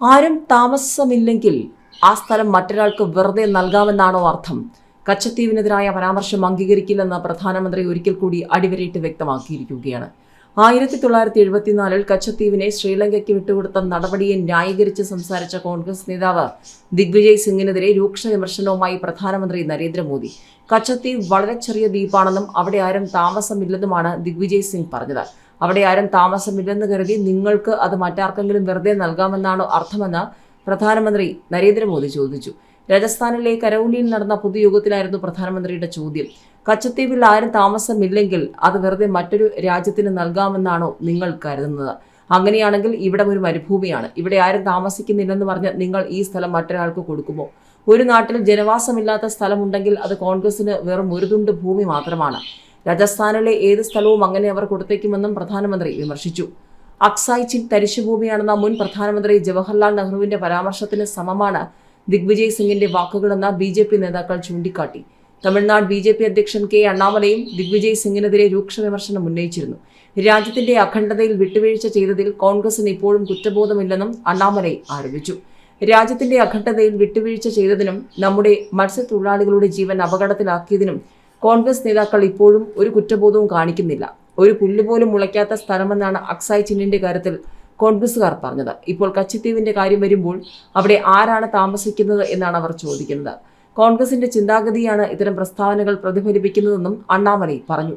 ആരും താമസമില്ലെങ്കിൽ ആ സ്ഥലം മറ്റൊരാൾക്ക് വെറുതെ നൽകാമെന്നാണോ അർത്ഥം? കച്ചത്തീവിനെതിരായ പരാമർശം അംഗീകരിക്കില്ലെന്ന് പ്രധാനമന്ത്രി ഒരിക്കൽ കൂടി അടിവരയിട്ട് വ്യക്തമാക്കിയിരിക്കുകയാണ്. ആയിരത്തി തൊള്ളായിരത്തി എഴുപത്തിനാലിൽ കച്ചത്തീവിനെ ശ്രീലങ്കയ്ക്ക് വിട്ടുകൊടുത്ത നടപടിയെ ന്യായീകരിച്ച് സംസാരിച്ച കോൺഗ്രസ് നേതാവ് ദിഗ്വിജയ് സിംഗിനെതിരെ രൂക്ഷ വിമർശനവുമായി പ്രധാനമന്ത്രി നരേന്ദ്രമോദി. കച്ചത്തീവ് വളരെ ചെറിയ ദ്വീപാണെന്നും അവിടെ ആരും താമസമില്ലെന്നുമാണ് ദിഗ്വിജയ് സിംഗ് പറഞ്ഞത്. അവിടെ ആരും താമസമില്ലെന്ന് കരുതി നിങ്ങൾക്ക് അത് മറ്റാർക്കെങ്കിലും വെറുതെ നൽകാമെന്നാണോ അർത്ഥമെന്ന് പ്രധാനമന്ത്രി നരേന്ദ്രമോദി ചോദിച്ചു. രാജസ്ഥാനിലെ കരൌലിയിൽ നടന്ന പൊതുയോഗത്തിലായിരുന്നു പ്രധാനമന്ത്രിയുടെ ചോദ്യം. കച്ചത്തീവിൽ ആരും താമസമില്ലെങ്കിൽ അത് വെറുതെ മറ്റൊരു രാജ്യത്തിന് നൽകാമെന്നാണോ നിങ്ങൾ കരുതുന്നത്? അങ്ങനെയാണെങ്കിൽ ഇവിടെ ഒരു മരുഭൂമിയാണ്. ഇവിടെ ആരും താമസിക്കുന്നില്ലെന്ന് പറഞ്ഞ് നിങ്ങൾ ഈ സ്ഥലം മറ്റൊരാൾക്ക് കൊടുക്കുമോ? ഒരു നാട്ടിൽ ജനവാസമില്ലാത്ത സ്ഥലമുണ്ടെങ്കിൽ അത് കോൺഗ്രസിന് വെറും ഒരു തുണ്ട് ഭൂമി മാത്രമാണ്. രാജസ്ഥാനിലെ ഏത് സ്ഥലവും അങ്ങനെ അവർ കൊടുത്തേക്കുമെന്നും പ്രധാനമന്ത്രി വിമർശിച്ചു. അക്സായ് ചിൻ തരിശുഭൂമിയാണെന്ന മുൻ പ്രധാനമന്ത്രി ജവഹർലാൽ നെഹ്റുവിന്റെ പരാമർശത്തിന് സമമാണ് ദിഗ്വിജയ് സിംഗിന്റെ വാക്കുകളെന്ന് ബി ജെ പി നേതാക്കൾ ചൂണ്ടിക്കാട്ടി. തമിഴ്നാട് ബി ജെ പി അധ്യക്ഷൻ കെ അണ്ണാമലയും ദിഗ്വിജയ് സിംഗിനെതിരെ രൂക്ഷ വിമർശനം ഉന്നയിച്ചിരുന്നു. രാജ്യത്തിന്റെ അഖണ്ഡതയിൽ വിട്ടുവീഴ്ച ചെയ്തതിൽ കോൺഗ്രസിന് ഇപ്പോഴും കുറ്റബോധമില്ലെന്നും അണ്ണാമലൈ ആരോപിച്ചു. രാജ്യത്തിന്റെ അഖണ്ഡതയിൽ വിട്ടുവീഴ്ച ചെയ്തതിനും നമ്മുടെ മത്സ്യത്തൊഴിലാളികളുടെ ജീവൻ അപകടത്തിലാക്കിയതിനും കോൺഗ്രസ് നേതാക്കൾ ഇപ്പോഴും ഒരു കുറ്റബോധവും കാണിക്കുന്നില്ല. ഒരു പുല്ലുപോലും മുളയ്ക്കാത്ത സ്ഥലമെന്നാണ് അക്സായ് ചിന്നിന്റെ കാര്യത്തിൽ കോൺഗ്രസുകാർ പറഞ്ഞത്. ഇപ്പോൾ കച്ചിത്തീവിന്റെ കാര്യം വരുമ്പോൾ അവിടെ ആരാണ് താമസിക്കുന്നത് എന്നാണ് അവർ ചോദിക്കുന്നത്. കോൺഗ്രസിന്റെ ചിന്താഗതിയാണ് ഇത്തരം പ്രസ്താവനകൾ പ്രതിഫലിപ്പിക്കുന്നതെന്നും അണ്ണാമലൈ പറഞ്ഞു.